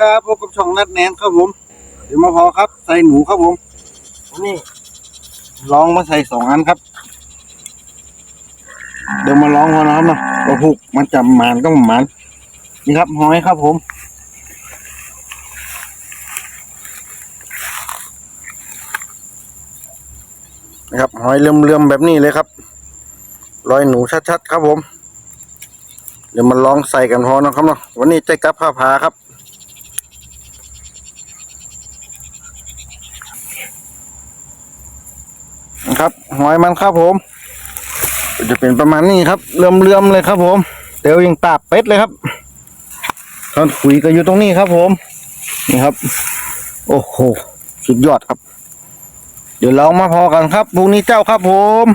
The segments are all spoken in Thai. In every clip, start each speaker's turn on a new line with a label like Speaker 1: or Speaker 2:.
Speaker 1: ครับพบกับช่องนัดแนนครับผม เดี๋ยวมาพอครับ ใส่หนูครับผมวันนี่ลองมาใส่สองอันครับ เดี๋ยวมาลองกันนะครับเนาะว่าผูกมันจะหมานก็หมานนี่ครับหอยครับผมนะครับหอยเลื่อมๆแบบนี้เลยครับรอยหนูชัดๆครับผม เดี๋ยวมาลองใส่กันพอนะครับเนาะวันนี้ใจกับผ้าพาครับ นะ ครับหอยมันครับผม จะเป็นประมาณนี้ครับเลื่อมๆเลยครับผมเดี๋ยวยังตาบเป็ดเลยครับตอนคุยก็อยู่ตรงนี้ครับผม นี่ครับ โอ้โหสุดยอดครับ เดี๋ยวเรามาพอกันครับพรุ่งนี้เจ้าครับผม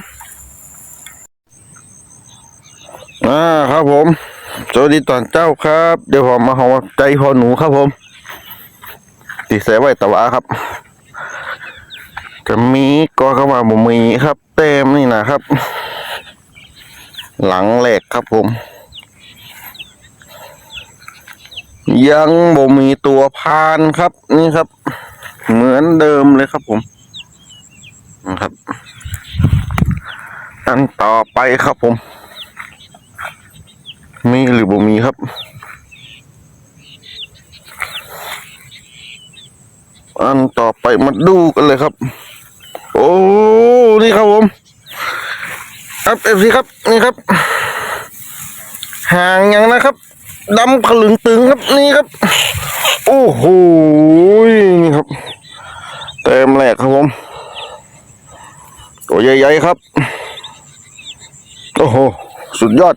Speaker 1: อ่าครับผมสวัสดีตอนเจ้าครับ เดี๋ยวผมมาหอใจพอหนูครับผมติดเสไว้ตะวะครับ จะมีก็เข้ามาบ่มีครับ เต็มนี่นะครับ หลังแหลกครับผม ยังบ่มีตัวพานครับ นี่ครับ เหมือนเดิมเลยครับผมนะครับ อันต่อไปครับผม มีหรือบ่มีครับอันต่อไปมาดูกันเลยครับ อ้นี่ครับผม ครับเอฟซีครับนี่ครับ ห่างย่างนะครับดำขลึงตึงครับนี่ครับ โอ้โหนี่ครับเต็มแหลกครับผมตัวใหญ่ๆครับ โอ้โห สุดยอด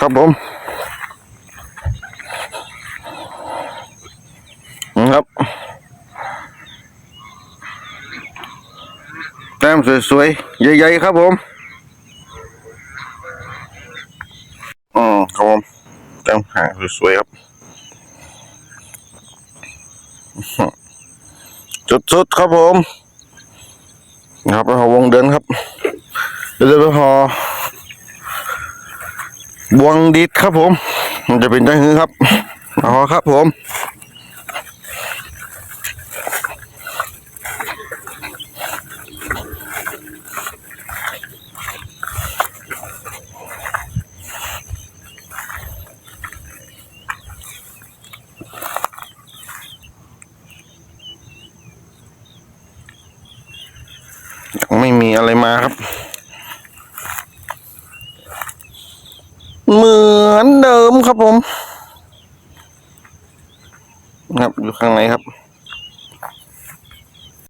Speaker 1: ครับผมนะครับ ต้มสวยๆ ใหญ่ๆ ครับผมอืมครับผมแต้มหางสวยๆ ครับสุดๆ ครับผมนะครับไปหอวงเดินครับเดี๋ยวไปหอบวงดิดครับผม มันจะเป็นจังหือครับเอครับผม ยังไม่มีอะไรมาครับ เหมือนเดิมครับผม ครับอยู่ข้างในครับ